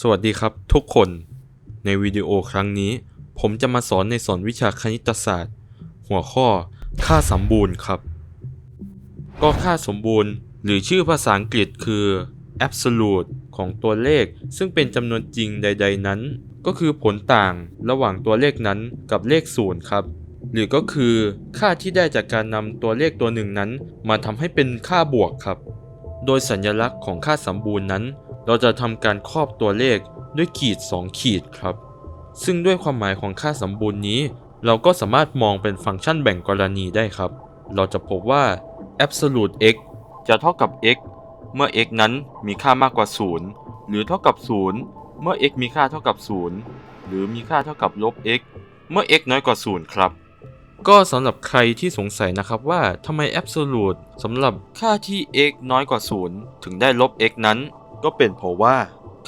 สวัสดีครับทุกคน ในวิดีโอครั้งนี้ ผมจะมาสอนในสอนวิชาคณิตศาสตร์ หัวข้อ ค่าสมบูรณ์ครับ ก็ค่าสมบูรณ์ หรือชื่อภาษาอังกฤษคือ absolute ของตัวเลข ซึ่งเป็นจำนวนจริงใด ๆ นั้น ก็คือผลต่างระหว่างตัวเลขนั้นกับเลขศูนย์ครับ หรือก็คือค่าที่ได้จากการนำตัวเลขตัวหนึ่งนั้น มาทำให้เป็นค่าบวกครับ โดยสัญลักษณ์ของค่าสมบูรณ์นั้น เราจะทำการครอบตัวเลขด้วยขีด 2 ขีดครับ ซึ่งด้วยความหมายของค่าสมบูรณ์นี้ เราก็สามารถมองเป็นฟังก์ชันแบ่งกรณีได้ครับ เราจะพบว่า absolute x จะเท่ากับ x เมื่อ x นั้นมีค่ามากกว่า 0 หรือเท่ากับ 0 เมื่อ x มีค่าเท่ากับ 0 หรือมีค่าเท่ากับลบ x เมื่อ x น้อยกว่า 0 ครับ ก็สำหรับใครที่สงสัยนะครับว่าทำไม absolute สำหรับค่าที่ x น้อยกว่า 0 ถึงได้ลบ x นั้น ก็เป็นเพราะว่า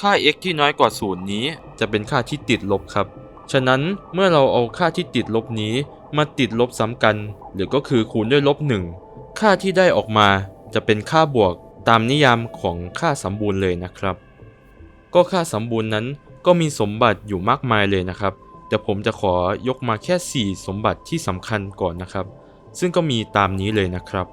ค่า x ที่น้อยกว่า0นี้ จะเป็นค่าที่ติดลบครับ ฉะนั้นเมื่อเราเอาค่าที่ติดลบนี้ มาติดลบซ้ำกัน หรือก็คือคูณด้วยลบ1ค่าที่ได้ออกมาจะเป็นค่าบวกตามนิยามของค่าสมบูรณ์เลยนะครับ ก็ค่าสมบูรณ์นั้นก็มีสมบัติอยู่มากมายเลยนะครับ แต่ผมจะขอยกมาแค่ 4 สมบัติที่สำคัญก่อนนะครับ ซึ่งก็มีตามนี้เลยนะครับ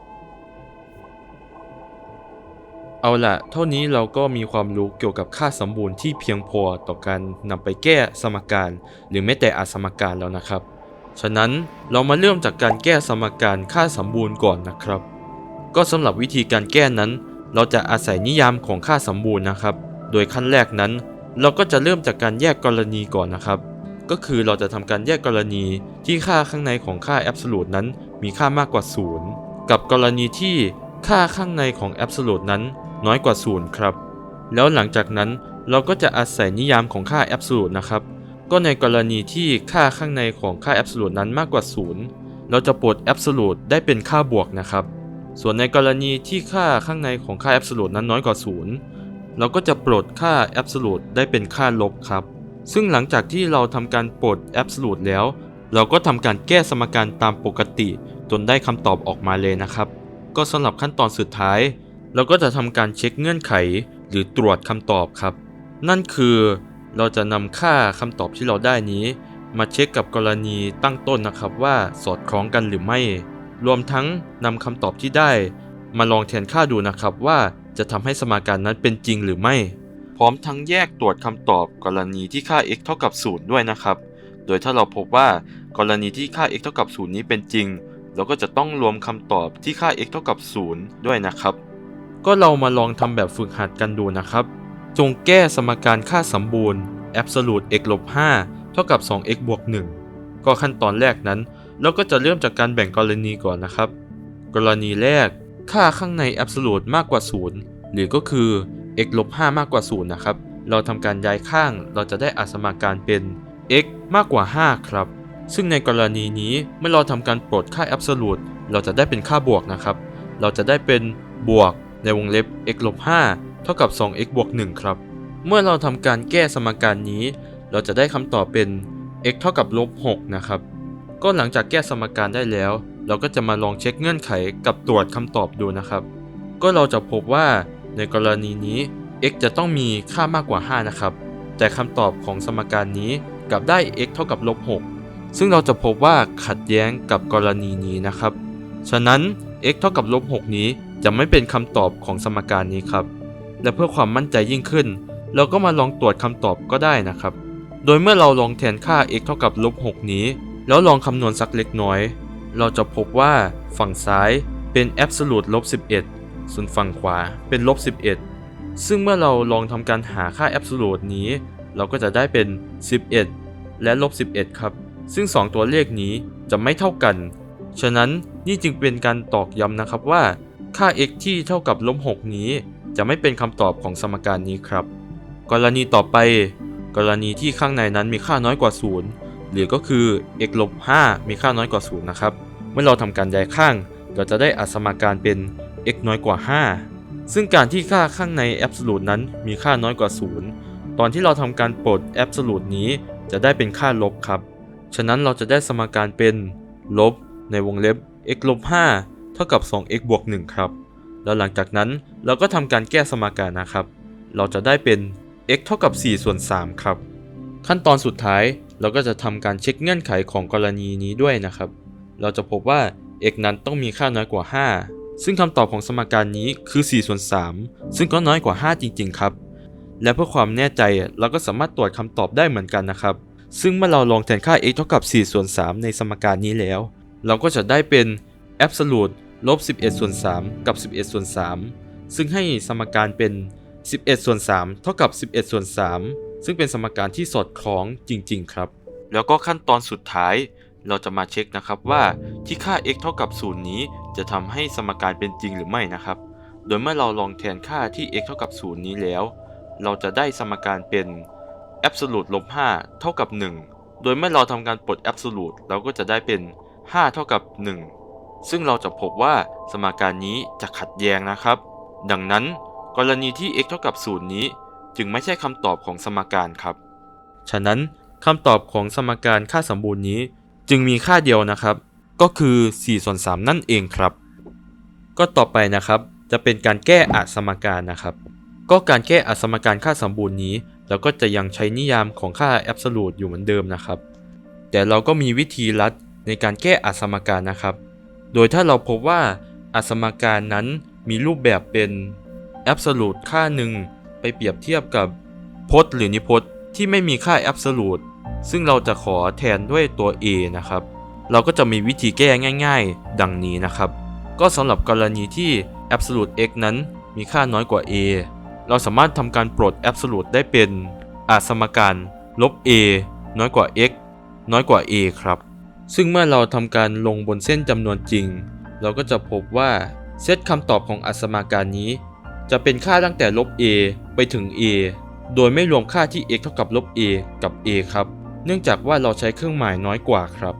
เอาละเท่านี้เราก็มีความรู้เกี่ยวกับค่าสมบูรณ์ที่เพียงพอต่อการนำไปแก้สมการ หรือแม้แต่อาสมการแล้วนะครับ ฉะนั้นเรามาเริ่มจากการแก้สมการค่าสมบูรณ์ก่อนนะครับ ก็สำหรับวิธีการแก้นั้น เราจะอาศัยนิยามของค่าสมบูรณ์นะครับ โดยขั้นแรกนั้น เราก็จะเริ่มจากการแยกกรณีก่อนนะครับ ก็คือเราจะทำการแยกกรณีที่ค่าข้างในของค่า absolute นั้น มีค่ามากกว่า 0 กับกรณีที่ค่าข้างในของ absolute นั้น น้อยกว่า0ครับ แล้วหลังจากนั้นเราก็จะอาศัยนิยามของค่า absolute นะครับ ก็ในกรณีที่ค่าข้างในของค่า absolute นั้นมากกว่า0เราจะปลด absolute ได้เป็นค่าบวกนะครับ ส่วนในกรณีที่ค่าข้างในของค่า absolute นั้นน้อยกว่า0เราก็จะปลดค่า absolute ได้เป็นค่าลบครับ ซึ่งหลังจากที่เราทำการปลด absolute แล้ว เราก็ทำการแก้สมการตามปกติ จนได้คำตอบออกมาเลยนะครับ ก็สำหรับขั้นตอนสุดท้าย เราก็จะทำการเช็คเงื่อนไขหรือตรวจคำตอบครับ นั่นคือเราจะนำค่าคำตอบที่เราได้นี้ มาเช็คกับกรณีตั้งต้นนะครับว่าสอดคล้องกันหรือไม่ รวมทั้งนำคำตอบที่ได้ มาลองแทนค่าดูนะครับว่าจะทำให้สมการนั้นเป็นจริงหรือไม่ พร้อมทั้งแยกตรวจคำตอบกรณีที่ค่า x เท่ากับ 0 ด้วยนะครับ โดยถ้าเราพบว่ากรณีที่ค่า x เท่ากับ 0 นี้เป็นจริง เราก็จะต้องรวมคำตอบที่ค่า x เท่ากับ 0 ด้วยนะครับ ก็เรามาลองทำแบบฝึกหัดกันดูนะครับ จงแก้สมการค่าสมบูรณ์ absolute x ลบ5เท่ากับ 2x บวก1ก็ขั้นตอนแรกนั้น เราก็จะเริ่มจากการแบ่งกรณีก่อนนะครับ กรณีแรก ค่าข้างใน absolute มากกว่า 0 หรือก็คือ x ลบ5มากกว่า 0 นะครับ เราทำการย้ายข้าง เราจะได้อสมการเป็น x มากกว่า 5 ครับ ซึ่งในกรณีนี้เมื่อเราทำการปลดค่า absolute เราจะได้เป็นค่าบวกนะครับ เราจะได้เป็นบวก ในวงเล็บ x ลบ5เท่ากับ 2x บวก1ครับ เมื่อเราทำการแก้สมการนี้ เราจะได้คำตอบเป็น x เท่ากับลบ6นะครับ ก็หลังจากแก้สมการได้แล้ว เราก็จะมาลองเช็คเงื่อนไขกับตรวจคำตอบดูนะครับ ก็เราจะพบว่าในกรณีนี้ x จะต้องมีค่ามากกว่า 5 นะครับ แต่คำตอบของสมการนี้กลับได้ x เท่ากับลบ6ซึ่งเราจะพบว่าขัดแย้งกับกรณีนี้นะครับ ฉะนั้น x เท่ากับลบ6นี้ จะไม่เป็นคำตอบของสมการนี้ครับ และเพื่อความมั่นใจยิ่งขึ้น เราก็มาลองตรวจคำตอบก็ได้นะครับ โดยเมื่อเราลองแทนค่า x เท่ากับลบ6นี้ แล้วลองคำนวณสักเล็กน้อย เราจะพบว่าฝั่งซ้ายเป็น absolute ลบ11 ส่วนฝั่งขวาเป็นลบ11 ซึ่งเมื่อเราลองทำการหาค่า absolute นี้ เราก็จะได้เป็น 11 และลบ11 ครับ ซึ่ง 2 ตัวเลขนี้จะไม่เท่ากัน ฉะนั้นนี่จึงเป็นการตอกย้ำนะครับว่า ค่า x ที่เท่ากับลบ6นี้ จะไม่เป็นคำตอบของสมการนี้ครับ กรณีต่อไป กรณีที่ข้างในนั้นมีค่าน้อยกว่า 0 หรือก็คือ x ลบ5มีค่าน้อยกว่า 0 นะครับ เมื่อเราทำการย้ายข้าง เราจะได้อัสมการเป็น x น้อยกว่า 5 ซึ่งการที่ค่าข้างใน absolute นั้นมีค่าน้อยกว่า 0 ตอนที่เราทำการปลด absolute นี้จะได้เป็นค่าลบครับ ฉะนั้นเราจะได้สมการเป็นลบในวงเล็บ x ลบ5 เท่ากับ 2x บวก1ครับ แล้วหลังจากนั้นเราก็ทำการแก้สมการนะครับ เราจะได้เป็น x เท่ากับ 4 ส่วน 3 ครับ ขั้นตอนสุดท้ายเราก็จะทำการเช็คเงื่อนไขของกรณีนี้ด้วยนะครับ เราจะพบว่า x นั้นต้องมีค่าน้อยกว่า 5 ซึ่งคำตอบของสมการนี้คือ 4 ส่วน 3 ซึ่งก็น้อยกว่า 5 จริง ๆ ครับ และเพื่อความแน่ใจเราก็สามารถตรวจคำตอบได้เหมือนกันนะครับ ซึ่งเมื่อเราลองแทนค่า x เท่ากับ 4 ส่วน 3 ในสมการนี้แล้ว เราก็จะได้เป็น absolute ลบ 11 ส่วน 3 กับ 11 ส่วน 3 ซึ่งให้สมการเป็น 11 ส่วน 3 เท่ากับ 11 ส่วน 3 ซึ่งเป็นสมการที่สอดคล้องจริง ๆ ครับ แล้วก็ขั้นตอนสุดท้ายเราจะมาเช็คนะครับว่าที่ค่า x เท่ากับ 0 นี้จะทำให้สมการเป็นจริงหรือไม่นะครับ โดยเมื่อเราลองแทนค่าที่ x เท่ากับ 0 นี้แล้ว เราจะได้สมการเป็น absolute ลบ 5 เท่ากับ 1 โดยเมื่อเราทำการปลด absolute เราก็จะได้เป็น 5 เท่ากับ 1 ซึ่งเราจะพบว่าสมการนี้จะขัดแย้งนะครับ ดังนั้นกรณีที่ x เท่ากับ 0 นี้ จึงไม่ใช่คำตอบของสมการครับ ฉะนั้นคำตอบของสมการค่าสมบูรณ์นี้จึงมีค่าเดียวนะครับ ก็คือ4ส่วน3นั่นเองครับ ก็ต่อไปนะครับ จะเป็นการแก้อาสมการนะครับ ก็การแก้อาสมการค่าสมบูรณ์นี้เราก็จะยังใช้นิยามของค่า absolute อยู่เหมือนเดิมนะครับ แต่เราก็มีวิธีลัดในการแก้อาสมการนะครับ โดยถ้าเราพบว่าอสมการนั้นมีรูปแบบเป็น absolute ค่าหนึ่งไปเปรียบเทียบกับพจน์หรือนิพจน์ที่ไม่มีค่า absolute ซึ่งเราจะขอแทนด้วยตัว a นะครับ เราก็จะมีวิธีแก้ง่าย ๆ ดังนี้นะครับ ก็สำหรับกรณีที่ absolute x นั้นมีค่าน้อยกว่า a เราสามารถทำการปลด absolute ได้เป็นอสมการลบ a น้อยกว่า x น้อยกว่า a ครับ ซึ่งเมื่อเราทำการลงบนเส้นจำนวนจริง เราก็จะพบว่าเซตคำตอบของอาสมการนี้ จะเป็นค่าตั้งแต่ลบ a ไปถึง a โดยไม่รวมค่าที่ x เท่ากับลบ a กับ a ครับ เนื่องจากว่าเราใช้เครื่องหมายน้อยกว่าครับ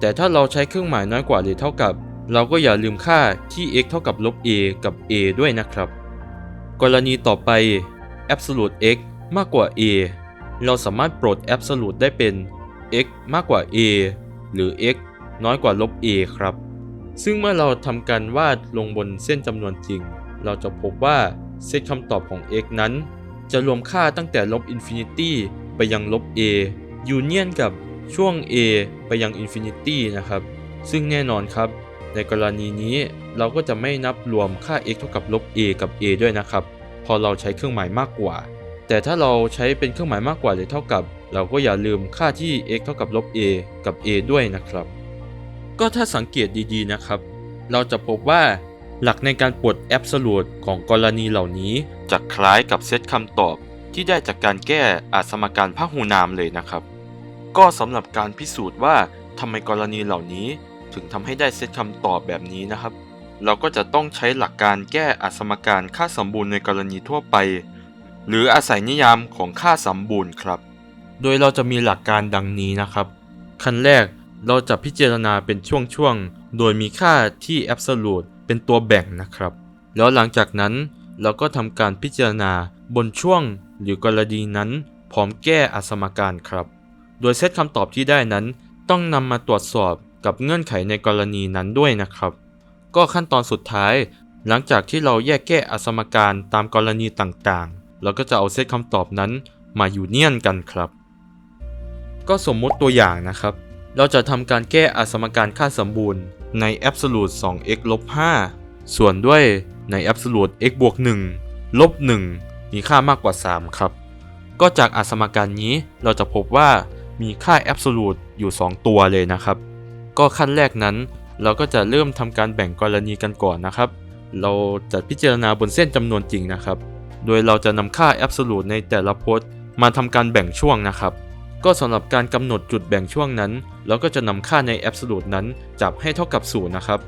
แต่ถ้าเราใช้เครื่องหมายน้อยกว่าหรือเท่ากับ เราก็อย่าลืมค่าที่ x เท่ากับลบ a กับ a ด้วยนะครับ กรณีต่อไป absolute x มากกว่า a เราสามารถปลด absolute ได้เป็น x มากกว่า a หรือ x น้อยกว่าลบ a ครับ ซึ่งเมื่อเราทำการวาดลงบนเส้นจำนวนจริง เราจะพบว่าเซตคำตอบของ x นั้น จะรวมค่าตั้งแต่ลบอินฟินิตี้ไปยังลบ a ยูเนียนกับช่วง a ไปยังอินฟินิตี้นะครับ ซึ่งแน่นอนครับ ในกรณีนี้เราก็จะไม่นับรวมค่า x เท่ากับลบ a กับ a ด้วยนะครับ พอเราใช้เครื่องหมายมากกว่า แต่ถ้าเราใช้เป็นเครื่องหมายมากกว่าหรือเท่ากับ เราก็อย่าลืมค่าที่ x เท่ากับลบ a กับ a ด้วยนะครับ ก็ถ้าสังเกตดีๆนะครับ เราจะพบว่าหลักในการปลด absolute ของกรณีเหล่านี้จะคล้ายกับเซตคำตอบที่ได้จากการแก้อาสมการพหูนามเลยนะครับ ก็สำหรับการพิสูจน์ว่าทำไมกรณีเหล่านี้ ถึงทำให้ได้เซตคำตอบแบบนี้นะครับ เราก็จะต้องใช้หลักการแก้อาสมการค่าสมบูรณ์ในกรณีทั่วไป หรืออาศัยนิยามของค่าสมบูรณ์ครับ โดยเราจะมีหลักการดังนี้นะครับ ขั้นแรกเราจะพิจารณาเป็นช่วงๆ โดยมีค่าที่ absolute เป็นตัวแบ่งนะครับ แล้วหลังจากนั้นเราก็ทำการพิจารณาบนช่วงหรือกรณีนั้นพร้อมแก้อสมการครับ โดยเซตคำตอบที่ได้นั้น ต้องนำมาตรวจสอบกับเงื่อนไขในกรณีนั้นด้วยนะครับ ก็ขั้นตอนสุดท้าย หลังจากที่เราแยกแก้อสมการตามกรณีต่างๆ เราก็จะเอาเซตคำตอบนั้นมาอยู่เนียนกันครับ ก็สมมุติตัวอย่างนะครับ เราจะทำการแก้อสมการค่าสมบูรณ์ใน absolute 2x ลบ5ส่วนด้วยใน absolute x บวก1ลบ1มีค่ามากกว่า 3 ครับ ก็จากอสมการนี้เราจะพบว่ามีค่า absolute อยู่ 2 ตัวเลยนะครับ ก็ขั้นแรกนั้น เราก็จะเริ่มทำการแบ่งกรณีกันก่อนนะครับ เราจะพิจารณาบนเส้นจำนวนจริงนะครับ โดยเราจะนำค่า absolute ในแต่ละพจน์มาทำการแบ่งช่วงนะครับ ก็สำหรับการกำหนดจุดแบ่งช่วงนั้น เราก็จะนำค่าใน absolute นั้นจับให้เท่ากับ0นะครับ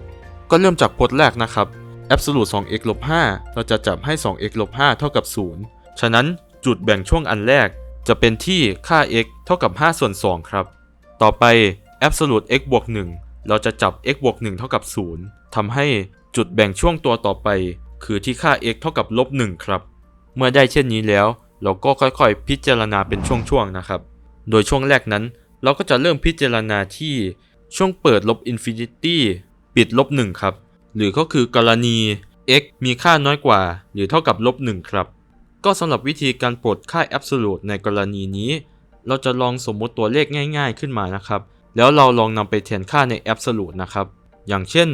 ก็เริ่มจากพจน์แรกนะครับ absolute 2x ลบ5เราจะจับให้ 2x ลบ5เท่ากับ 0 ฉะนั้นจุดแบ่งช่วงอันแรก จะเป็นที่ค่า x เท่ากับ 5 ส่วน 2 ครับ ต่อไป absolute x บวก1เราจะจับ x บวก1เท่ากับ 0ทำให้จุดแบ่งช่วงตัวต่อไป คือที่ค่า x เท่ากับลบ1ครับ เมื่อได้เช่นนี้แล้ว เราก็ค่อยๆ พิจารณาเป็นช่วงๆนะครับ โดยช่วงแรกนั้น เราก็จะเริ่มพิจารณาที่ช่วงเปิดลบอินฟินิตี้ปิดลบ1ครับ หรือก็คือกรณี x มีค่าน้อยกว่า หรือเท่ากับลบ1ครับ ก็สำหรับวิธีการปลดค่า absolute ในกรณีนี้ เราจะลองสมมติตัวเลขง่ายๆขึ้นมานะครับ แล้วเราลองนำไปแทนค่าใน absolute นะครับ อย่างเช่น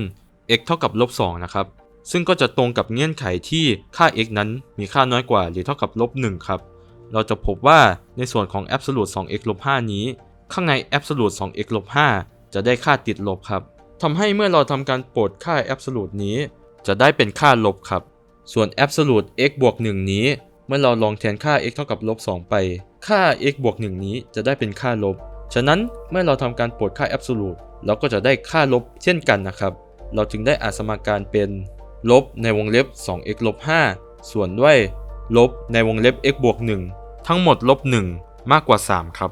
x เท่ากับลบ2นะครับ ซึ่งก็จะตรงกับเงื่อนไขที่ค่า x นั้นมีค่าน้อยกว่า หรือเท่ากับลบ1ครับ เราจะพบว่าในส่วนของ absolute 2x ลบ5นี้ ข้างใน absolute 2x ลบ5จะได้ค่าติดลบครับทำให้เมื่อเราทำการปลดค่า absolute นี้ จะได้เป็นค่าลบครับ ส่วน absolute x บวก1นี้ เมื่อเราลองแทนค่า x เท่ากับลบ2ไป ค่า x บวก1นี้จะได้เป็นค่าลบ ฉะนั้นเมื่อเราทำการปลดค่า absolute เราก็จะได้ค่าลบเช่นกันนะครับ เราจึงได้อาสมการเป็นลบในวงเล็บ 2x ลบ5ส่วนด้วย ลบในวงเล็บ x บวก1ทั้งหมดลบ1มากกว่า 3 ครับ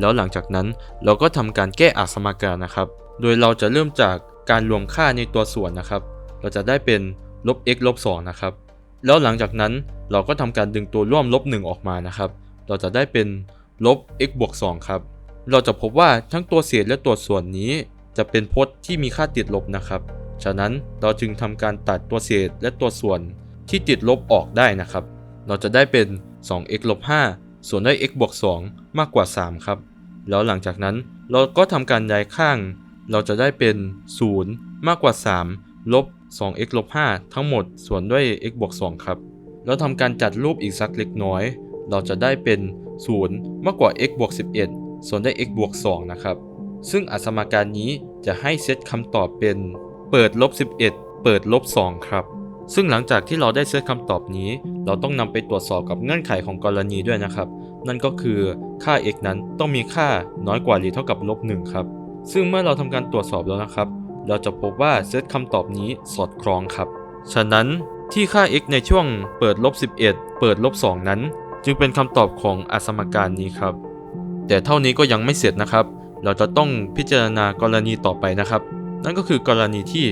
แล้วหลังจากนั้นเราก็ทำการแก้อาสมการนะครับ โดยเราจะเริ่มจากการรวมค่าในตัวส่วนนะครับ เราจะได้เป็นลบ x ลบ2นะครับ แล้วหลังจากนั้นเราก็ทำการดึงตัวร่วมลบ1ออกมานะครับ เราจะได้เป็นลบ x บวก2ครับ เราจะพบว่าทั้งตัวเศษและตัวส่วนนี้ จะเป็นพจน์ที่มีค่าติดลบนะครับ ฉะนั้นเราจึงทำการตัดตัวเศษและตัวส่วนที่ติดลบออกได้นะครับ เราจะได้เป็น 2x ลบ5ส่วนด้วย x บวก2มากกว่า 3 ครับ แล้วหลังจากนั้นเราก็ทำการย้ายข้าง เราจะได้เป็น 0 มากกว่า 3 ลบ 2x ลบ5ทั้งหมดส่วนด้วย x บวก2ครับ แล้วทำการจัดรูปอีกสักเล็กน้อย เราจะได้เป็น 0 มากกว่า x บวก11 ส่วนด้วย x บวก2นะครับ ซึ่งอัสมการนี้จะให้เซตคำตอบเป็น เปิดลบ11 เปิดลบ2ครับ ซึ่งหลังจากที่เราได้เซตคำตอบนี้ เราต้องนำไปตรวจสอบกับเงื่อนไขของกรณีด้วยนะครับ นั่นก็คือค่า x นั้นต้องมีค่าน้อยกว่าหรือเท่ากับลบ1ครับ ซึ่งเมื่อเราทำการตรวจสอบแล้วนะครับ เราจะพบว่าเซตคำตอบนี้สอดคล้องครับ ฉะนั้นที่ค่า x ในช่วงเปิดลบ11 เปิดลบ2นั้น จึงเป็นคำตอบของอสมการนี้ครับ แต่เท่านี้ก็ยังไม่เสร็จนะครับ เราจะต้องพิจารณากรณีต่อไปนะครับ นั่นก็คือกรณีที่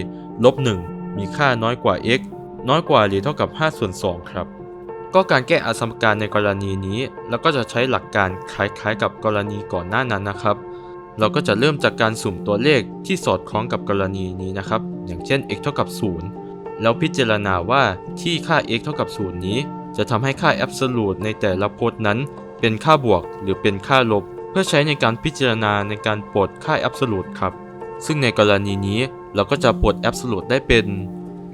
ลบ1มีค่าน้อยกว่า x น้อยกว่าหรือเท่ากับ5ส่วน2ครับ ก็การแก้อสมการในกรณีนี้เราก็จะใช้หลักการคล้ายๆ กับกรณีก่อนหน้านั้นนะครับ เราก็จะเริ่มจากการสุ่มตัวเลขที่สอดคล้องกับกรณีนี้นะครับ อย่างเช่น x เท่ากับ 0 แล้วพิจารณาว่าที่ค่า x เท่ากับ 0 นี้ จะทำให้ค่า absolute ในแต่ละพจน์นั้น เป็นค่าบวกหรือเป็นค่าลบ เพื่อใช้ในการพิจารณาในการปลดค่า absolute ครับ ซึ่งในกรณีนี้เราก็จะปลด absolute ได้เป็น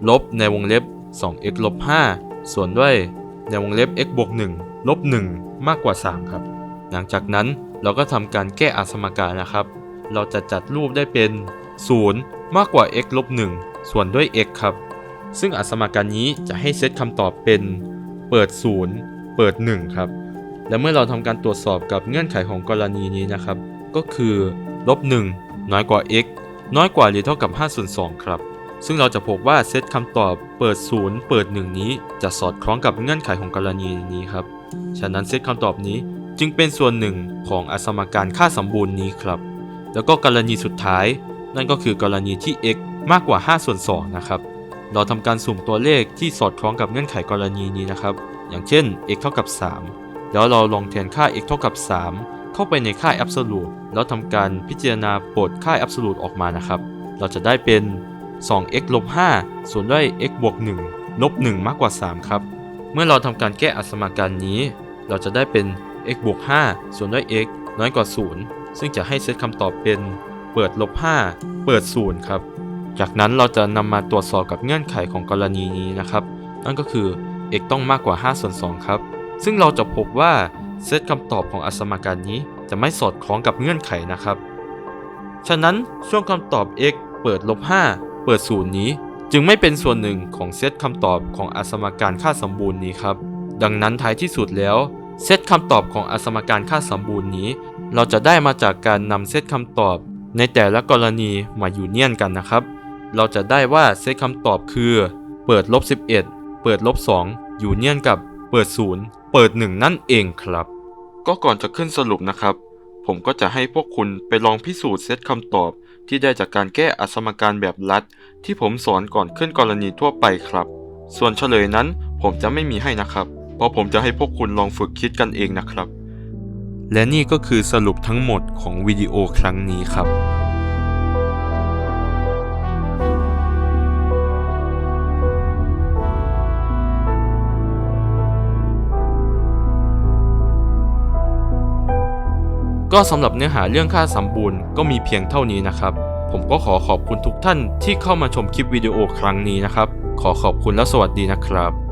ลบในวงเล็บ 2x ลบ5ส่วนด้วยในวงเล็บ x บวก1ลบ1มากกว่า 3 ครับ หลังจากนั้นเราก็ทำการแก้อสมการนะครับ เราจะจัดรูปได้เป็น 0 มากกว่า x ลบ1ส่วนด้วย x ครับ ซึ่งอสมการนี้จะให้เซตคำตอบเป็น เปิด 0 เปิด 1 ครับ และเมื่อเราทำการตรวจสอบกับเงื่อนไขของกรณีนี้นะครับ ก็คือลบ1น้อยกว่า x น้อยกว่าหรือเท่ากับ5ส่วน2ครับ ซึ่งเราจะพบว่าเซตคำตอบเปิด 0 เปิด 1 นี้จะสอดคล้องกับเงื่อนไขของกรณีนี้ครับ ฉะนั้นเซตคำตอบนี้จึงเป็นส่วนหนึ่งของอสมการค่าสมบูรณ์นี้ครับ แล้วก็กรณีสุดท้าย นั่นก็คือกรณีที่ x มากกว่า 5 ส่วน 2 นะครับ เราทำการสุ่มตัวเลขที่สอดคล้องกับเงื่อนไขกรณีนี้นะครับ อย่างเช่น x เท่ากับ 3 แล้วเราลองแทนค่า x เท่ากับ 3 เข้าไปในค่า absolute แล้วทำการพิจารณาปลดค่า absolute ออกมานะครับ เราจะได้เป็น 2x ลบ5ส่วนด้วย x บวก1ลบ1มากกว่า 3 ครับ เมื่อเราทำการแก้อสมการนี้ เราจะได้เป็น x บวก5ส่วนด้วย x น้อยกว่า 0 ซึ่งจะให้เซตคำตอบเป็น เปิดลบ5เปิด 0 ครับ จากนั้นเราจะนำมาตรวจสอบกับเงื่อนไขของกรณีนี้นะครับ นั่นก็คือ x ต้องมากกว่า5ส่วน2ครับ ซึ่งเราจะพบว่าเซตคำตอบของอสมการนี้จะไม่สอดคล้องกับเงื่อนไขนะครับ ฉะนั้นช่วงคำตอบ x เปิดลบ5 เปิด0นี้ จึงไม่เป็นส่วนหนึ่งของเซตคำตอบของอสมการค่าสมบูรณ์นี้ครับ ดังนั้นท้ายที่สุดแล้วเซตคำตอบของอสมการค่าสมบูรณ์นี้ เราจะได้มาจากการนำเซตคำตอบ ในแต่ละกรณีมาอยู่เนียนกันนะครับ เราจะได้ว่าเซตคำตอบคือ เปิดลบ11 เปิดลบ2ยูเนียนกับเปิด0เปิด 1 นั่นเองครับ ก็ก่อนจะขึ้นสรุปนะครับ ผมก็จะให้พวกคุณไปลองพิสูจน์เซตคำตอบ ที่ได้จากการแก้อสมการแบบลัดที่ผมสอนก่อนขึ้นกรณีทั่วไปครับ ส่วนเฉลยนั้นผมจะไม่มีให้นะครับ เพราะผมจะให้พวกคุณลองฝึกคิดกันเองนะครับ และนี่ก็คือสรุปทั้งหมดของวิดีโอครั้งนี้ครับ ก็สำหรับเนื้อหาเรื่องค่าสมบูรณ์ก็มีเพียงเท่านี้นะครับ ผมก็ขอขอบคุณทุกท่านที่เข้ามาชมคลิปวิดีโอครั้งนี้นะครับ ขอขอบคุณและสวัสดีนะครับ